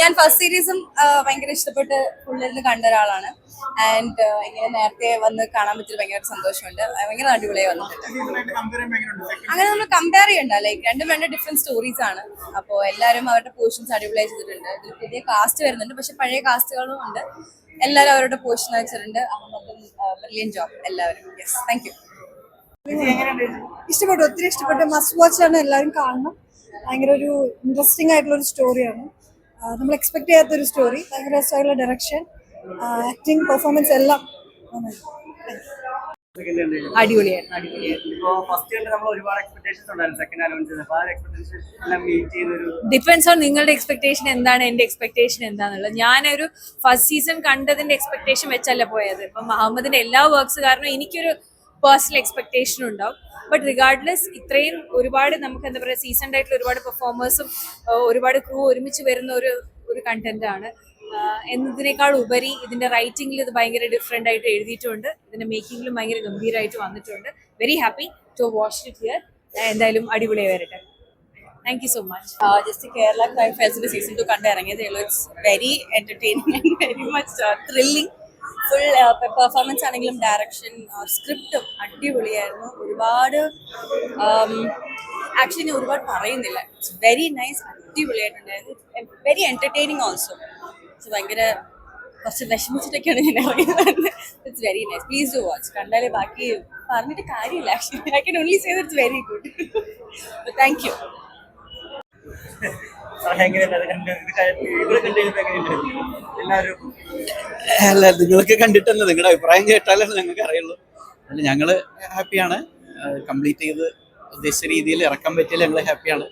ഞാൻ ഫസ്റ്റ് സീരീസും ഭയങ്കര ഇഷ്ടപ്പെട്ട് ഫുള്ളിരുന്ന് കണ്ട ഒരാളാണ്. ആൻഡ് ഇങ്ങനെ നേരത്തെ വന്ന് കാണാൻ പറ്റിയ ഭയങ്കര സന്തോഷമുണ്ട്. ഭയങ്കര അടിപൊളിയായി വന്നിട്ടുണ്ട്. അങ്ങനെ നമ്മൾ കമ്പയർ ചെയ്യണ്ട. ലൈക്ക് രണ്ടും രണ്ട് ഡിഫറെന്റ് സ്റ്റോറീസ് ആണ്. അപ്പോൾ എല്ലാവരും അവരുടെ പോർഷൻസ് അടിപൊളിയായി ചെയ്തിട്ടുണ്ട്. ഇതിൽ പുതിയ കാസ്റ്റ് വരുന്നുണ്ട്. പക്ഷെ പഴയ കാസ്റ്റുകളും ഉണ്ട്. എല്ലാവരും അവരുടെ പോർഷൻ വെച്ചിട്ടുണ്ട്. അഹമ്മദും ബ്രില്യൻ ജോബ് എല്ലാവരും. യെസ് താങ്ക് യു ഇഷ്ടപ്പെട്ടു. ഒത്തിരി ഇഷ്ടപ്പെട്ടു. മസ്റ്റ് വാച്ച് ആണ് എല്ലാവരും കാണണം. ഭയങ്കര ഒരു ഇൻട്രസ്റ്റിംഗ് ആയിട്ടുള്ള ഒരു സ്റ്റോറിയാണ് നമ്മൾ എക്സ്പെക്ട് ചെയ്യാത്തൊരു സ്റ്റോറി ഭയങ്കര രസമായിട്ടുള്ള ഡയറക്ഷൻ ആക്ടിങ് പെർഫോമൻസ് എല്ലാം അടിപൊളിയായിരുന്നു. അടിപൊളിയായിരുന്നു. ഫസ്റ്റ് കണ്ട് നമ്മൾ ഒരുപാട് എക്സ്പെക്ടേഷൻസ് ഉണ്ടായിരുന്നു സെക്കൻഡ് അനൗൺസ് ചെയ്തപ്പോൾ ആ എക്സ്പെക്ടേഷൻ എല്ലാം മീറ്റ് ചെയ്തൊരു ഡിപ്പെൻസ് ഓൺ നിങ്ങളുടെ എക്സ്പെക്ടേഷൻ എന്താണ് എന്റെ എക്സ്പെക്ടേഷൻ എന്താണെന്നുള്ളത് ഞാനൊരു ഫസ്റ്റ് സീസൺ കണ്ടതിന്റെ എക്സ്പെക്ടേഷൻ വെച്ചല്ല പോയത്. ഇപ്പം മുഹമ്മദിന്റെ എല്ലാ വർക്ക്സ് കാരണം എനിക്കൊരു പേഴ്സണൽ എക്സ്പെക്ടേഷൻ ഉണ്ടാവും. ബട്ട് റിഗാർഡ്ലെസ് ഇത്രയും ഒരുപാട് നമുക്ക് എന്താ പറയുക സീസൺ ആയിട്ടുള്ള ഒരുപാട് പെർഫോമേഴ്സും ഒരുപാട് ക്രൂ ഒരുമിച്ച് വരുന്ന ഒരു ഒരു കണ്ടന്റ് ആണ്. എന്നതിനേക്കാൾ ഉപരി ഇതിന്റെ റൈറ്റിംഗിൽ ഇത് ഭയങ്കര ഡിഫറെന്റ് ആയിട്ട് എഴുതിയിട്ടുണ്ട്. ഇതിന്റെ മേക്കിംഗിലും ഭയങ്കര ഗംഭീരമായിട്ട് വന്നിട്ടുണ്ട്. Very happy to watch it here എന്തായാലും അടിപൊളിയായി വരട്ടെ. Thank you so much just Kerala crime ഫയൽസിന്റെ season two കണ്ടിറങ്ങിയത് it's very entertaining very much thrilling full performance ആണെങ്കിലും ഡയറക്ഷൻ സ്ക്രിപ്റ്റും അടിപൊളിയായിരുന്നു. ഒരുപാട് ആക്ച്വലി ഞാൻ ഒരുപാട് പറയുന്നില്ല. ഇറ്റ്സ് വെരി നൈസ് അടിപൊളിയായിട്ടുണ്ടായിരുന്നു. വെരി എന്റർടൈനിങ് ഓൾസോ ഇറ്റ്സ് ഭയങ്കര കുറച്ച് വിഷമിച്ചിട്ടൊക്കെയാണ് ഞാൻ ഇറങ്ങിയത്. It's very nice please do watch കണ്ടാലേ ബാക്കി പറഞ്ഞിട്ട് കാര്യമില്ല. Actually I can only say it's very good thank you അല്ല നിങ്ങളൊക്കെ കണ്ടിട്ടല്ല നിങ്ങളുടെ അഭിപ്രായം കേട്ടാലേ ഞങ്ങൾക്ക് അറിയുള്ളൂ. അല്ല ഞങ്ങൾ ഹാപ്പിയാണ്. കംപ്ലീറ്റ് ചെയ്ത് ഉദ്ദേശിച്ച രീതിയിൽ ഇറക്കാൻ പറ്റിയാൽ ഞങ്ങൾ ഹാപ്പിയാണ്.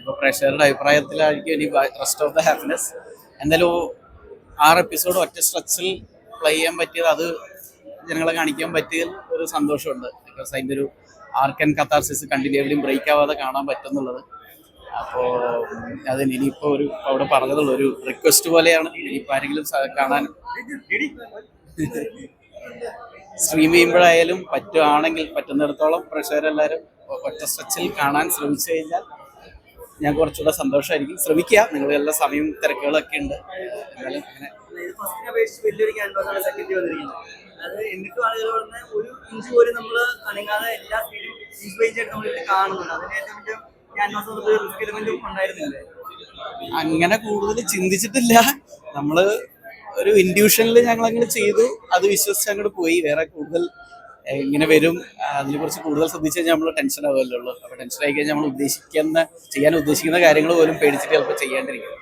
ഇപ്പോൾ പ്രേക്ഷകരുടെ അഭിപ്രായത്തിലായിരിക്കും ഇനി റെസ്റ്റ് ഓഫ് ദ ഹാപ്പിനെസ് എന്തായാലും ആറ് എപ്പിസോഡ് ഒറ്റ സ്ട്രെച്ചിൽ പ്ലേ ചെയ്യാൻ പറ്റിയത് അത് ജനങ്ങളെ കാണിക്കാൻ പറ്റിയതിൽ ഒരു സന്തോഷമുണ്ട്. ബിക്കോസ് അതിന്റെ ഒരു ആർക്കൻ കത്താർസിസ് കണ്ടിന്യൂവലി ബ്രേക്ക് ആവാതെ കാണാൻ പറ്റുന്നുള്ളത്. അപ്പോൾ അതിന് ഇനിയിപ്പോൾ ഒരു അവിടെ പറഞ്ഞതുള്ള ഒരു റിക്വസ്റ്റ് പോലെയാണ്. ഇനിയിപ്പോൾ ആരെങ്കിലും കാണാൻ സ്ട്രീം ചെയ്യുമ്പോഴായാലും പറ്റുവാണെങ്കിൽ പറ്റുന്നിടത്തോളം പ്രേക്ഷകരെല്ലാവരും ഒറ്റ സ്ട്രെച്ചിൽ കാണാൻ ശ്രമിച്ചു കഴിഞ്ഞാൽ ഞാൻ കുറച്ചുകൂടെ സന്തോഷമായിരിക്കും ശ്രമിക്കുക. നിങ്ങൾ എല്ലാ സമയം തിരക്കുകളൊക്കെ ഉണ്ട്. എന്നാലും അങ്ങനെ ഒരു ഇഞ്ച് പോലും നമ്മൾ അനങ്ങാതെ എല്ലാ ഇവിടെ കാണുന്നുണ്ട്. അതിന് അങ്ങനെ കൂടുതൽ ചിന്തിച്ചിട്ടില്ല. നമ്മൾ ഒരു ഇൻഡ്യൂഷനിൽ ഞങ്ങൾ അങ്ങനെ ചെയ്തു. അത് വിശ്വസിച്ച് അങ്ങോട്ട് പോയി. വേറെ കൂടുതൽ ഇങ്ങനെ വരും. അതിനെ കുറിച്ച് കൂടുതൽ ശ്രദ്ധിച്ചു കഴിഞ്ഞാൽ നമ്മൾ ടെൻഷൻ ആവുമല്ലോ അപ്പൊ ടെൻഷൻ ആയി കഴിഞ്ഞാൽ നമ്മൾ ഉദ്ദേശിക്കുന്ന ചെയ്യാൻ ഉദ്ദേശിക്കുന്ന കാര്യങ്ങൾ പോലും പേടിച്ചിട്ട് ചിലപ്പോൾ ചെയ്യാണ്ടിരിക്കും.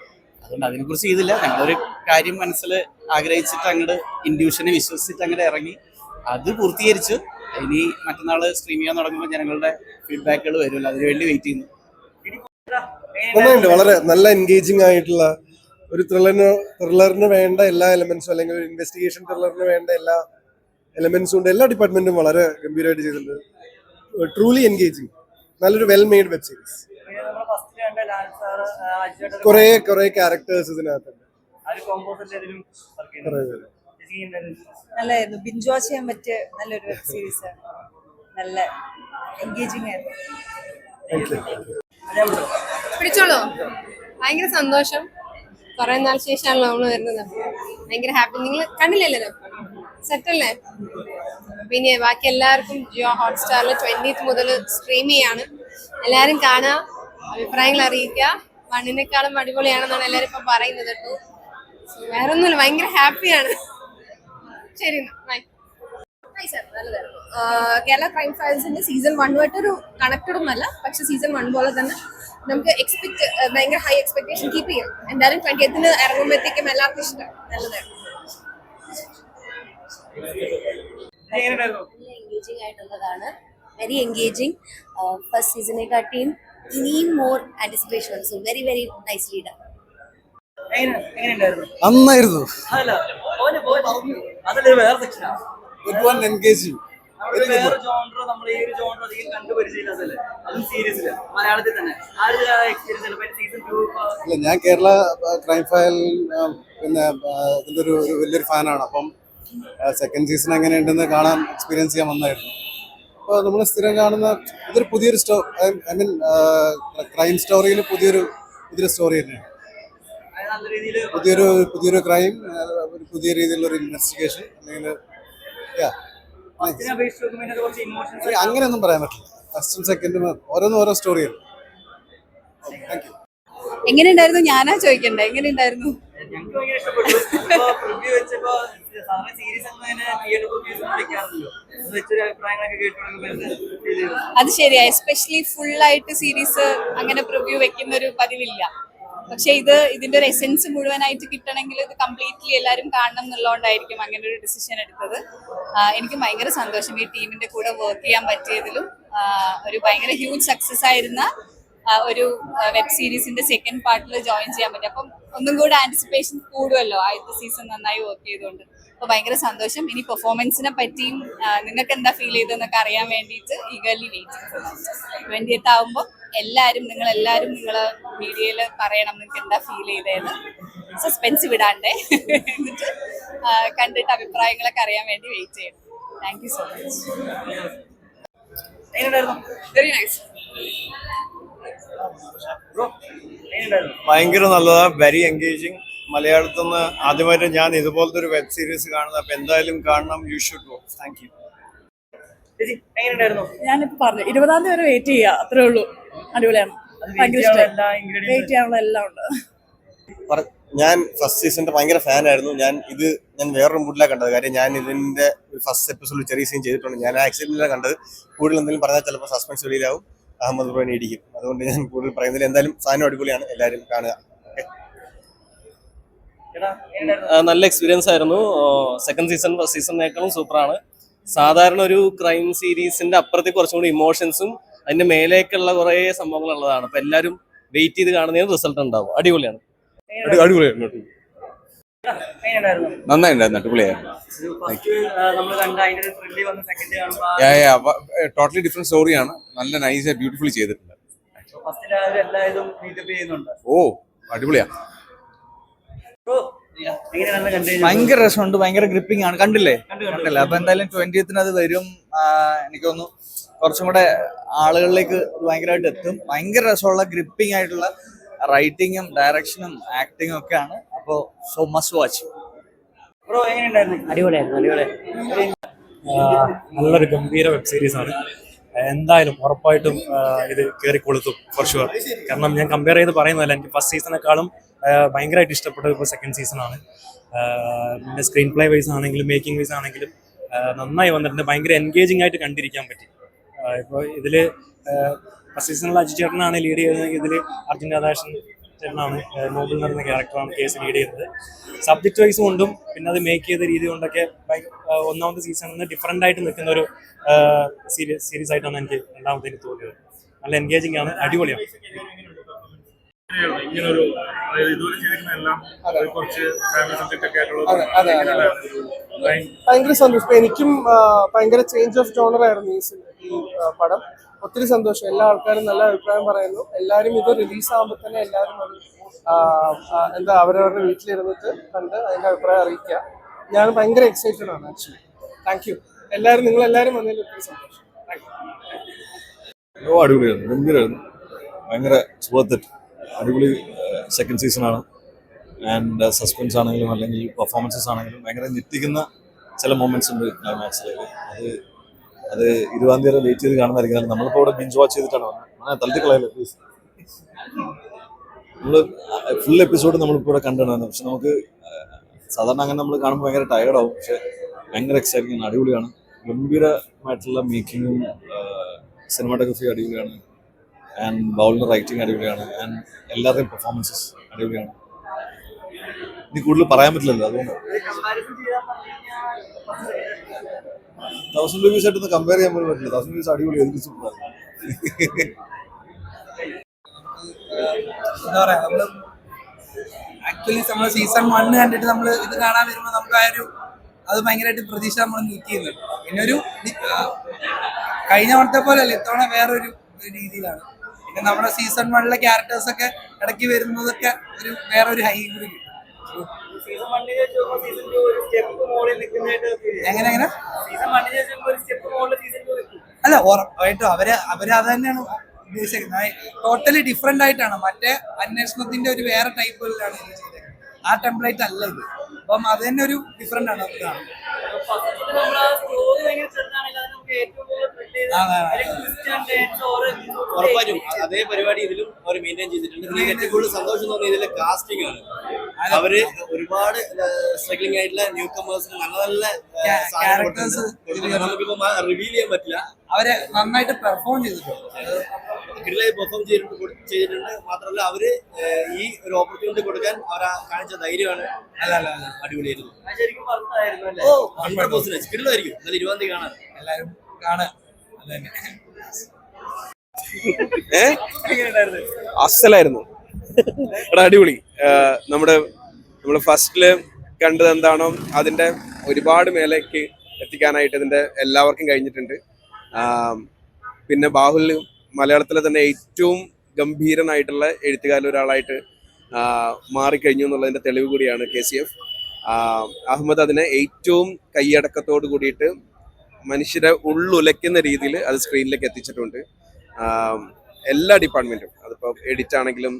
അതുകൊണ്ട് അതിനെക്കുറിച്ച് ചെയ്തില്ല. ഞങ്ങളൊരു കാര്യം മനസ്സിൽ ആഗ്രഹിച്ചിട്ട് അങ്ങോട്ട് ഇൻഡ്യൂഷനെ വിശ്വസിച്ചിട്ട് അങ്ങോട്ട് ഇറങ്ങി. അത് പൂർത്തീകരിച്ചു. ഇനി മറ്റന്നാൾ സ്ട്രീം ചെയ്യാൻ തുടങ്ങുമ്പോൾ ജനങ്ങളുടെ ഫീഡ്ബാക്കുകൾ വരുമല്ലോ. അതിനുവേണ്ടി വെയിറ്റ് ചെയ്യുന്നു. നന്നായിട്ടുണ്ട് വളരെ നല്ല എൻഗേജിങ് ആയിട്ടുള്ള ഒരു ത്രില്ലറിന് ത്രില്ലറിന് വേണ്ട എല്ലാ എലമെന്റ്സും അല്ലെങ്കിൽ ഒരു ഇൻവെസ്റ്റിഗേഷൻ ത്രില്ലറിന് വേണ്ട എല്ലാ എലമെന്റ്സും ഉണ്ട്. എല്ലാ ഡിപ്പാർട്ട്മെന്റും വളരെ ഗംഭീരമായിട്ട് ചെയ്തിട്ടുണ്ട്. ട്രൂലി എൻഗേജിങ് നല്ലൊരു വെൽ മെയ്ഡ് വെബ് സീരീസ് കുറെ കുറെ ക്യാരക്ടേഴ്സ് ഇതിനകത്തുണ്ട്. നല്ലായിരുന്നു. ബിഞ്ച് വാച്ച് ചെയ്യാൻ പറ്റിയ നല്ലൊരു വെബ് സീരീസ് ആണ്. നല്ല എൻഗേജിങ് ആയിരുന്നു. പിടിച്ചോളൂ. ഭയങ്കര സന്തോഷം. കുറെ നാൾ ശേഷമാണല്ലോ നമ്മൾ വരുന്നത്. ഭയങ്കര ഹാപ്പി. നിങ്ങൾ കണ്ടില്ലല്ലോ സെറ്റല്ലേ? പിന്നെ ബാക്കി എല്ലാവർക്കും ജിയോ ഹോട്ട്സ്റ്റാറിൽ ട്വന്റീത്ത് മുതൽ സ്ട്രീം ചെയ്യാണ്. എല്ലാവരും കാണുക അഭിപ്രായങ്ങൾ അറിയിക്കുക. മണ്ണിനേക്കാളും അടിപൊളിയാണെന്നാണ് എല്ലാവരും ഇപ്പം പറയുന്നത് കേട്ടോ. വേറെ ഒന്നുമില്ല ഭയങ്കര ഹാപ്പിയാണ്. ശരി ബൈ കേരള ക്രൈം ഫയൽസിന്റെ സീസൺ വണ്ണുമായിട്ട് ഒരു കണക്റ്റഡ് ഒന്നല്ല പക്ഷെ സീസൺ വൺ പോലെ തന്നെ നമുക്ക് എക്സ്പെക്ട് ഭയങ്കര ഹൈ എക്സ്പെക്ടേഷൻ കീപ്പ് ചെയ്യും. എന്തായാലും ട്വന്റി എത്തിന് ഇറങ്ങുമ്പോഴത്തേക്കും എല്ലാവർക്കും ഇഷ്ടം. നല്ലതായിരുന്നു എൻഗേജിങ് ആയിട്ടുള്ളതാണ്. വെരി എൻഗേജിങ് ഫസ്റ്റ് സീസണെ കാട്ടിയും ഇനിയും more anticipation so very very nice leader എങ്ങനെ എങ്ങനെയുണ്ടായിരുന്നു? നന്നായിരുന്നു. അതല്ല വേറെ സെക്ഷനാണ് എക്സ്പീരിയൻസ് ചിലപ്പോൾ ടു അല്ല ഞാൻ കേരള ക്രൈം ഫയൽ പിന്നെ ഇതിന്റെ ഒരു വലിയൊരു ഫാനാണ്. അപ്പം സെക്കൻഡ് സീസൺ എങ്ങനെയുണ്ടെന്ന് കാണാൻ എക്സ്പീരിയൻസ് ചെയ്യാൻ വന്നായിരുന്നു. അപ്പോൾ നമ്മൾ സ്ഥിരം കാണുന്ന ഇതൊരു പുതിയൊരു സ്റ്റോ ഐ മീൻ ക്രൈം സ്റ്റോറിയിൽ പുതിയൊരു പുതിയൊരു സ്റ്റോറി തന്നെയാണ്. പുതിയൊരു പുതിയൊരു ക്രൈം ഒരു പുതിയ രീതിയിലുള്ള ഒരു ഇൻവെസ്റ്റിഗേഷൻ അല്ലെങ്കിൽ അങ്ങനെയൊന്നും പറയാൻ പറ്റില്ല. ഫസ്റ്റും സെക്കൻഡും ഓരോന്നും ഓരോ സ്റ്റോറിയാണ് താങ്ക് യു എങ്ങനെയുണ്ടായിരുന്നു? ഞാനാ ചോദിക്കണ്ടേ? ഞങ്ങൾക്ക് ഭയങ്കര ഇഷ്ടപ്പെട്ടു. വെച്ചപ്പോ സീരീസ് തിയേറ്റർ അഭിപ്രായങ്ങളൊക്കെ കേട്ടു അത് ശരിയാ. എസ്പെഷ്യലി ഫുൾ ആയിട്ട് സീരീസ് അങ്ങനെ പ്രിവ്യൂ വെക്കുന്ന ഒരു പതിവില്ല. പക്ഷെ ഇത് ഇതിന്റെ ഒരു എസെൻസ് മുഴുവനായിട്ട് കിട്ടണമെങ്കിൽ ഇത് കംപ്ലീറ്റ്ലി എല്ലാവരും കാണണം എന്നുള്ളതുകൊണ്ടായിരിക്കും അങ്ങനെ ഒരു ഡിസിഷൻ എടുത്തത്. എനിക്ക് ഭയങ്കര സന്തോഷം ഈ ടീമിന്റെ കൂടെ വർക്ക് ചെയ്യാൻ പറ്റിയതിലും ഒരു ഭയങ്കര ഹ്യൂജ് സക്സസ് ആയിരുന്ന ഒരു വെബ് സീരീസിന്റെ സെക്കൻഡ് പാർട്ടിൽ ജോയിൻ ചെയ്യാൻ പറ്റും. അപ്പം ഒന്നും കൂടെ ആന്റിസിപ്പേഷൻ കൂടുമല്ലോ ആദ്യത്തെ സീസൺ നന്നായി വർക്ക് ചെയ്തുകൊണ്ട്. അപ്പൊ ഭയങ്കര സന്തോഷം. ഇനി പെർഫോമൻസിനെ പറ്റിയും നിങ്ങൾക്ക് എന്താ ഫീൽ ചെയ്തതെന്നൊക്കെ അറിയാൻ വേണ്ടിയിട്ട് ഈഗർലി വെയിറ്റ് ട്വന്റിയത്ത് ആകുമ്പോൾ എല്ലാവരും നിങ്ങൾ എല്ലാവരും നിങ്ങൾ മീഡിയയിൽ പറയണം നിങ്ങൾക്ക് എന്താ ഫീൽ ചെയ്തതെന്ന്. സസ്പെൻസ് വിടാണ്ടേ. എന്നിട്ട് കണ്ടിട്ട് അഭിപ്രായങ്ങളൊക്കെ അറിയാൻ വേണ്ടി വെയിറ്റ് ചെയ്യണം. Thank you so much very nice ഭയങ്കര നല്ലതാണ് വെരി എൻഗേജിങ് മലയാളത്തിൽ നിന്ന് ആദ്യമായിട്ട് ഞാൻ ഇതുപോലത്തെ ഒരു വെബ് സീരീസ് കാണുന്നത്. അപ്പൊ എന്തായാലും കാണണം. You should go thank you ഞാനിപ്പോ പറഞ്ഞു ഇരുപതാം തീയതി വരെ വെയിറ്റ് ചെയ്യുക അത്രേ ഉള്ളൂ. അടിപൊളിയാണ്. ഭയങ്കര വെയിറ്റ് ചെയ്യാനുള്ള എല്ലാ ഉണ്ട്. ഞാൻ ഫസ്റ്റ് സീസണിന്റെ ഭയങ്കര ഫാൻ ആയിരുന്നു. ഞാൻ ഇത് ഞാൻ വേറൊരു മൂഡിലാണ് കണ്ടത്. കാര്യം ഞാൻ ഇതിന്റെ ഫസ്റ്റ് എപ്പിസോഡ് ചെറിയ സീൻ ചെയ്തിട്ടുണ്ട്. ഞാൻ ആക്സിഡന്റിലാണ് കണ്ടത്. കൂടുതൽ എന്തെങ്കിലും പറഞ്ഞാൽ ചിലപ്പോൾ സസ്പെൻസ് വെളിയിലാവും. അഹമ്മദ് ബ്രോനെ ഇടിക്കും. അതുകൊണ്ട് ഞാൻ കൂടുതൽ പറയുന്നില്ല എന്തായാലും സാധനം അടിപൊളിയാണ്. എല്ലാവരും കാണുക. ആ, നല്ല എക്സ്പീരിയൻസ് ആയിരുന്നു. സെക്കൻഡ് സീസൺ ഫസ്റ്റ് സീസണിനേക്കാളും സൂപ്പറാണ് സാധാരണ ഒരു ക്രൈം സീരീസിന്റെ അപ്പുറത്തേക്ക് കുറച്ചും കൂടി ഇമോഷൻസും അതിന്റെ മേലേക്കുള്ള കുറേ സംഭവങ്ങൾ ഉള്ളതാണ് അപ്പൊ എല്ലാവരും വെയിറ്റ് ചെയ്ത് കാണുന്നതിന് റിസൾട്ട് ഉണ്ടാവും. അടിപൊളിയാണ്. അടിപൊളിയായിരുന്നു നന്നായിട്ടുണ്ടായിരുന്നു അടിപൊളിയായിരുന്നു ടോട്ടലി ഡിഫറെന്റ് സ്റ്റോറിയാണ് നല്ല നൈസ് ബ്യൂട്ടിഫുള്ളി ചെയ്തിട്ടുണ്ട്. ഓ അടിപൊളിയാണ് ഭയങ്കര രസമുണ്ട് ഭയങ്കര ഗ്രിപ്പിംഗ് ആണ്. കണ്ടില്ലേ? കണ്ടു, കണ്ടു. കണ്ടില്ല? അപ്പൊ എന്തായാലും ട്വന്റിയത്തിന് അത് വരും. എനിക്ക് തോന്നുന്നു കുറച്ചും കൂടെ ആളുകളിലേക്ക് ഭയങ്കരമായിട്ട് എത്തും. ഭയങ്കര രസമുള്ള ഗ്രിപ്പിംഗ് ആയിട്ടുള്ള റൈറ്റിങ്ങും ഡയറക്ഷനും ആക്ടിങ്ങും ആണ്. അപ്പോ സോ മസ്റ്റ് വാച്ച് ബ്രോ എങ്ങനെയുണ്ടായിരുന്നു? അടിപൊളിയായിരുന്നു അടിപൊളി. നല്ലൊരു ഗംഭീര വെബ് സീരീസ് ആണ്. എന്തായാലും ഉറപ്പായിട്ടും ഇത് കയറി കൊളുത്തും ഫോർ ഷുവർ കാരണം ഞാൻ കമ്പയർ ചെയ്ത് പറയുന്നതല്ല എനിക്ക് ഫസ്റ്റ് സീസണെക്കാളും ഭയങ്കരമായിട്ട് ഇഷ്ടപ്പെട്ടത് ഇപ്പോൾ സെക്കൻഡ് സീസണാണ് പിന്നെ സ്ക്രീൻ പ്ലേ വൈസ് ആണെങ്കിലും മേക്കിംഗ് വൈസ് ആണെങ്കിലും നന്നായി വന്നിട്ടുണ്ട്. ഭയങ്കര എൻഗേജിംഗ് ആയിട്ട് കണ്ടിരിക്കാൻ പറ്റി. ഇപ്പോൾ ഇതിൽ ഫസ്റ്റ് സീസണിൽ അജി ചേട്ടനാണ് ലീഡ് ചെയ്യുന്നത് ഇതിൽ അർജുൻ രാധാകൃഷ്ണൻ ചേട്ടനാണ് നോബിൾ എന്ന് പറയുന്ന ക്യാരക്ടറാണ് കേസ് ലീഡ് ചെയ്തത്. സബ്ജക്ട് വൈസ് കൊണ്ടും പിന്നെ അത് മേക്ക് ചെയ്ത രീതി കൊണ്ടൊക്കെ ഒന്നാമത്തെ സീസണിൽ നിന്ന് ഡിഫറെന്റ് ആയിട്ട് നിൽക്കുന്ന ഒരു സീരീസ് സീരീസ് ആയിട്ടാണ് എനിക്ക് രണ്ടാമത്തെ തോന്നിയത്. നല്ല എൻഗേജിങ് ആണ് അടിപൊളിയാണ്. ഇങ്ങനൊരു ഇതുവരെ ചെയ്തിരുന്ന എല്ലാം കുറച്ച് ഫാമിലി ഒക്കെ. ഭയങ്കര സന്തോഷം. എനിക്കും ഭയങ്കര ചേഞ്ച് ഓഫ് ജോണർ ആയിരുന്നു ഈ ഈ പടം. ഒത്തിരി സന്തോഷം. എല്ലാ ആൾക്കാരും നല്ല അഭിപ്രായം പറയുന്നു. എല്ലാവരും ഇത് റിലീസ് ആകുമ്പോൾ തന്നെ എല്ലാവരും എന്താ അവരവരുടെ വീട്ടിലിരുന്നിട്ട് കണ്ട് അതിന്റെ അഭിപ്രായം അറിയിക്കുക. ഞാൻ ഭയങ്കര എക്സൈറ്റഡ് ആണ് ആക്ച്വലി താങ്ക് യു എല്ലാവരും നിങ്ങൾ എല്ലാവരും വന്നതിൽ ഒത്തിരി സന്തോഷം. അടിപൊളിയായിരുന്നു. ഗംഭീരമായിരുന്നു ഭയങ്കര സുഹൃത്തിട്ട് അടിപൊളി സെക്കൻഡ് സീസണാണ് ആൻഡ് സസ്പെൻസ് ആണെങ്കിലും അല്ലെങ്കിൽ പെർഫോമൻസസ് ആണെങ്കിലും ഭയങ്കര ഞെട്ടിക്കുന്ന ചില മൊമെന്റ്സ് ഉണ്ട് ക്ലൈമാക്സിലേക്ക് അത് അത് ഇരുപതാം തീയതി വെയിറ്റ് ചെയ്ത് കാണുന്നതായിരിക്കും. നമ്മളിപ്പോൾ ഇവിടെ ബിഞ്ച് വാച്ച് ചെയ്തിട്ടാണ് വന്നത്. തലത്തിൽ കളയല്ലേ പ്ലീസ് നമ്മൾ ഫുൾ എപ്പിസോഡ് നമ്മളിപ്പോൾ ഇവിടെ കണ്ടാണ് പക്ഷെ നമുക്ക് സാധാരണ അങ്ങനെ നമ്മൾ കാണുമ്പോൾ ഭയങ്കര ടയർഡാവും പക്ഷെ ഭയങ്കര എക്സൈറ്റിംഗ് ആണ്. അടിപൊളിയാണ്. ഗംഭീരമായിട്ടുള്ള മേക്കിങ്ങും സിനിമാറ്റോഗ്രഫി അടിപൊളിയാണ്. ആൻഡ് ബൗളിന്റെ റൈറ്റിംഗ് അടിപൊളിയാണ്. ആൻഡ് എല്ലാവരുടെയും പെർഫോമൻസസ് അടിപൊളിയാണ്. ഇനി കൂടുതൽ പറയാൻ പറ്റില്ലല്ലോ അതുകൊണ്ട്. തൗസൻഡ് റുപ്പീസ് ആയിട്ടൊന്ന് കമ്പയർ ചെയ്യാൻ പോലും പറ്റില്ല. തൗസൻഡ് റുപ്പീസ് അടിപൊളി എനിക്ക് സൂപ്പറാണ് എന്താ പറയാ ആക്ച്വലി നമ്മൾ സീസൺ വണ്ണ് കണ്ടിട്ട് നമ്മൾ ഇത് കാണാൻ വരുമ്പോൾ നമുക്ക് ആ ഒരു അത് ഭയങ്കരമായിട്ട് പ്രതീക്ഷ നമ്മൾ മീറ്റ് ചെയ്യുന്നുണ്ട്. പിന്നെ ഒരു കഴിഞ്ഞ വട്ടത്തെ പോലെ അല്ല ഇത്തവണ വേറൊരു രീതിയിലാണ്. നമ്മുടെ സീസൺ വണ്ണിലെ ക്യാരക്ടേഴ്സ് ഒക്കെ ഇടയ്ക്ക് വരുന്നതൊക്കെ ഒരു വേറെ ഒരു ഹൈ കൂടി കിട്ടും എങ്ങനെ എങ്ങനെ? അല്ല ഉറപ്പായിട്ടും. അവർ അവർ അത് തന്നെയാണ് ഉദ്ദേശിക്കുന്നത്. ടോട്ടലി ഡിഫറെന്റ് ആയിട്ടാണ്. മറ്റേ അന്വേഷണത്തിന്റെ ഒരു വേറെ ടൈപ്പ് ഇത് ചെയ്തേക്കുന്നത്. ആ ടെംപ്ലേറ്റ് അല്ല ഇത്. അപ്പം അത് തന്നെ ഒരു ഡിഫറെന്റ് ആണ്. നമുക്ക് കാണാൻ. ഉറപ്പായിട്ടും അതേ പരിപാടി ഇതിലും അവർ മെയിന്റെയിൻ ചെയ്തിട്ടുണ്ട്. പിന്നെ ഏറ്റവും കൂടുതൽ സന്തോഷം തോന്നിയ ഇതിലെ കാസ്റ്റിംഗ് ആണ്. അവർ ഒരുപാട് സ്ട്രഗ്ലിംഗ് ആയിട്ടുള്ള ന്യൂ കമേഴ്സിന് നല്ല നല്ല. നമുക്കിപ്പോ റിവീൽ ചെയ്യാൻ പറ്റില്ല. അവരെ നന്നായിട്ട് പെർഫോം ചെയ്തിട്ടുണ്ട്. കിടിലായി പെർഫോം ചെയ്തിട്ടുണ്ട് ചെയ്തിട്ടുണ്ട്. മാത്രമല്ല അവർ ഈ ഒരു ഓപ്പർച്യൂണിറ്റി കൊടുക്കാൻ അവർ കാണിച്ച ധൈര്യമാണ്. അല്ല അല്ല അടിപൊളിയായിരുന്നു. ഓ ഹൺഡ്രഡ് പെർസെന്റേജ് കിടിലായിരിക്കും എന്നാലും ഇരുപതാം തീയതി കാണാൻ എല്ലാവരും തന്നെ അസലായിരുന്നു. എടാ അടിപൊളി. നമ്മുടെ നമ്മൾ ഫസ്റ്റിൽ കണ്ടത് എന്താണോ അതിന്റെ ഒരുപാട് മേലേക്ക് എത്തിക്കാനായിട്ട് ഇതിന്റെ എല്ലാവർക്കും കഴിഞ്ഞിട്ടുണ്ട്. പിന്നെ ബാഹുൽ മലയാളത്തിലെ തന്നെ ഏറ്റവും ഗംഭീരനായിട്ടുള്ള എഴുത്തുകാരിൽ ഒരാളായിട്ട് മാറിക്കഴിഞ്ഞു എന്നുള്ളതിന്റെ തെളിവ് കൂടിയാണ് കെ സി എഫ്. അഹമ്മദ് അതിനെ ഏറ്റവും കൈയടക്കത്തോട് കൂടിയിട്ട് മനുഷ്യരെ ഉള്ളുലയ്ക്കുന്ന രീതിയിൽ അത് സ്ക്രീനിലേക്ക് എത്തിച്ചിട്ടുണ്ട്. എല്ലാ ഡിപ്പാർട്ട്മെന്റും അതിപ്പോൾ എഡിറ്റ് ആണെങ്കിലും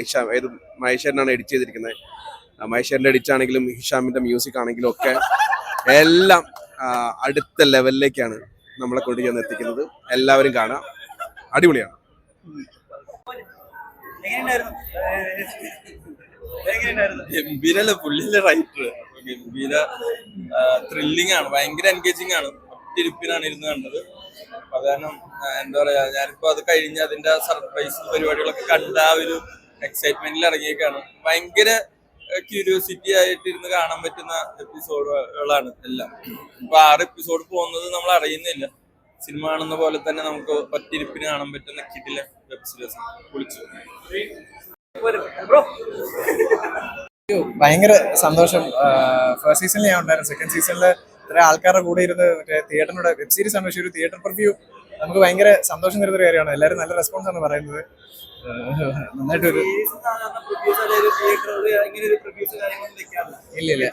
ഹിഷാം ഏത് മഹേശ്വരനാണ് എഡിറ്റ് ചെയ്തിരിക്കുന്നത്? മഹേശ്വരന്റെ എഡിറ്റ് ആണെങ്കിലും ഹിഷാമിന്റെ മ്യൂസിക് ആണെങ്കിലും ഒക്കെ എല്ലാം അടുത്ത ലെവലിലേക്കാണ് നമ്മളെ കൊണ്ട് ചെന്ന് എത്തിക്കുന്നത്. എല്ലാവരും കാണാം. അടിപൊളിയാണ്. ഗംഭീരല്ല പുള്ളിയിലെ റൈറ്റർ ഗംഭീര ത്രില്ലിംഗ് ആണ്. ഭയങ്കര എൻഗേജിങ് ആണ്. ഒത്തിരിപ്പിനാണ് ഇരുന്ന് കണ്ടത്. കാരണം എന്താ പറയാ ഞാനിപ്പോ അത് കഴിഞ്ഞ് അതിന്റെ സർപ്രൈസ് പരിപാടികളൊക്കെ കണ്ട ആ ഒരു എക്സൈറ്റ്മെന്റിൽ ഇറങ്ങിയേക്കാണ് ഭയങ്കര ക്യൂരിയോസിറ്റി ആയിട്ട് ഇരുന്ന് കാണാൻ പറ്റുന്ന എപ്പിസോഡുകളാണ് എല്ലാം. ഇപ്പൊ ആറ് എപ്പിസോഡ് പോകുന്നത് നമ്മൾ അറിയുന്നില്ല. സിനിമ കാണുന്ന പോലെ തന്നെ നമുക്ക് ഒറ്റിരിപ്പിന് കാണാൻ പറ്റുന്ന കിടില വെബ് സീരീസ് വിളിച്ചു. ഭയങ്കര സന്തോഷം. ഫസ്റ്റ് സീസണിൽ ഞാൻ ഉണ്ടായിരുന്നു. സെക്കൻഡ് സീസണിൽ ഇത്ര ആൾക്കാരുടെ കൂടെ ഇരുന്ന് മറ്റേ തിയേറ്ററിനോട് വെബ് സീരീസ് ആണ് പക്ഷേ ഒരു തിയേറ്റർ പ്രിവ്യൂ നമുക്ക് ഭയങ്കര സന്തോഷം തരുന്ന ഒരു കാര്യമാണ്. എല്ലാവരും നല്ല റെസ്പോൺസ് ആണ് പറയുന്നത്. ഒരു കാര്യങ്ങളൊന്നും ഇല്ല ഇല്ല.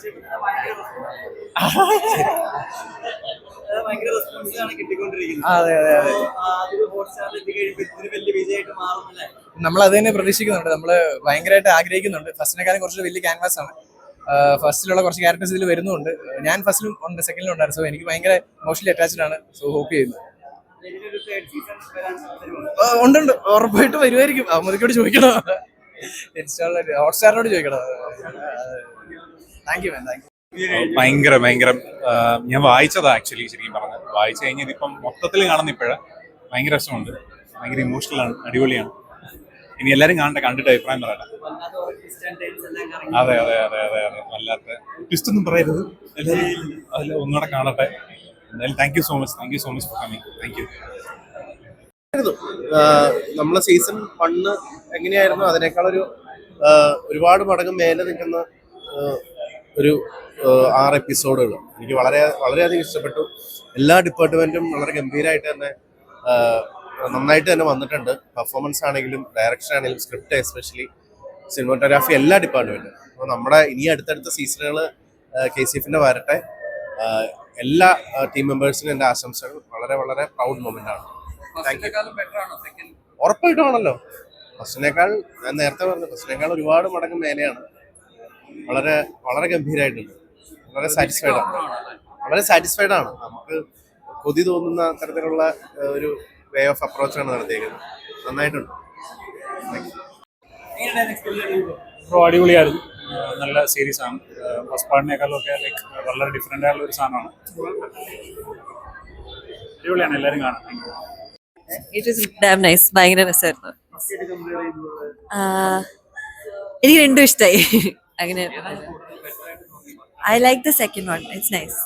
അത് അതെ അതെ നമ്മൾ അത് തന്നെ പ്രതീക്ഷിക്കുന്നുണ്ട്. നമ്മൾ ഭയങ്കരമായിട്ട് ആഗ്രഹിക്കുന്നുണ്ട്. ഫസ്റ്റിനെക്കാളും കുറച്ച് വലിയ ക്യാൻവാസ് ആണ്. ഫസ്റ്റിലുള്ള കുറച്ച് ക്യാരക്ടേഴ്സ് ഇതിൽ വരുന്നുണ്ട്. ഞാൻ ഫസ്റ്റിലും ഉണ്ട് സെക്കൻഡിലും ഉണ്ടായിരുന്നു. സോ എനിക്ക് ഭയങ്കര ഇമോഷണലി അറ്റാച്ച്ഡ് ആണ്. സോ ഹോപ്പ് ചെയ്യുന്നു. ഉണ്ട് ഉണ്ട്. ഉറപ്പായിട്ട് വരുമായിരിക്കും അമ്മതിക്കോട് ചോദിക്കണം? ഹോട്ട്സ്റ്റാറിനോട് ചോദിക്കണം? Thank you ma'am thank you ഭയങ്കര ഭയങ്കര ഞാൻ വായിച്ചത് ആക്ച്വലി ശരിക്കും പറഞ്ഞത് വായിച്ചു കഴിഞ്ഞാൽ ഇതിപ്പം മൊത്തത്തിൽ കാണുന്ന ഇപ്പോഴ. ഭയങ്കര രസമുണ്ട്. ഭയങ്കര ഇമോഷണൽ ആണ്. അടിപൊളിയാണ്. ഇനി എല്ലാരും കാണട്ടെ കണ്ടിട്ട് അഭിപ്രായം പറയട്ടെ അതെ അതെ അതെ അതെ അതെ. വല്ലാത്ത ട്വിസ്റ്റ് ഒന്നും പറയരുത് ഒന്നുകൂടെ കാണട്ടെ. എന്തായാലും thank you so much thank you so much for coming thank you നമ്മളെ സീസൺ വണ്ണ് എങ്ങനെയായിരുന്നു? അതിനേക്കാൾ ഒരു ഒരുപാട് മടങ്ങ് മേലെ നിൽക്കുന്ന ഒരു ആറ് എപ്പിസോഡുകൾ എനിക്ക് വളരെ വളരെയധികം ഇഷ്ടപ്പെട്ടു. എല്ലാ ഡിപ്പാർട്ട്മെന്റും വളരെ ഗംഭീരമായിട്ട് തന്നെ നന്നായിട്ട് തന്നെ വന്നിട്ടുണ്ട്. പെർഫോമൻസ് ആണെങ്കിലും ഡയറക്ഷൻ ആണെങ്കിലും സ്ക്രിപ്റ്റ് എസ്പെഷ്യലി സിനിമോട്ടോഗ്രാഫി എല്ലാ ഡിപ്പാർട്ട്മെന്റും അപ്പോൾ നമ്മുടെ ഇനി അടുത്തടുത്ത സീസണുകൾ കെ സി എഫിന്റെ വരട്ടെ എല്ലാ ടീം മെമ്പേഴ്സിനും എന്റെ ആശംസകൾ. വളരെ വളരെ പ്രൗഡ് മൊമെന്റ് ആണ്. താങ്ക് യു ഉറപ്പായിട്ടും ആണല്ലോ ഫസ്റ്റിനേക്കാൾ ഞാൻ നേരത്തെ പറഞ്ഞു ഫസ്റ്റിനേക്കാൾ ഒരുപാട് മടങ്ങ് മേലെയാണ്. വളരെ വളരെ ഗംഭീരമായിട്ടുണ്ട് വളരെ സാറ്റിസ്ഫൈഡ് ആണ്. വളരെ സാറ്റിസ്ഫൈഡ് ആണ്. നമുക്ക് കൊതി തോന്നുന്ന തരത്തിലുള്ള ഒരു വേ ഓഫ് അപ്രോച്ചാണ് നടത്തിയേക്കുന്നത്. നന്നായിട്ടുണ്ട്. ഇപ്പോൾ അടിപൊളിയായിരുന്നു. നല്ല സീരീസ് ആണ്. ഫസ്റ്റ് പാർട്ടിനേക്കാളും ഒക്കെ ലൈക്ക് വളരെ ഡിഫറെന്റ് ആയിട്ടുള്ള ഒരു സാധനമാണ്. അടിപൊളിയാണ് എല്ലാവരും കാണാൻ. Thank you it is damn nice ഭയങ്കര രസമായിരുന്നു. എനിക്ക് രണ്ടും ഇഷ്ടമായി അങ്ങനെ. I like the second one it's nice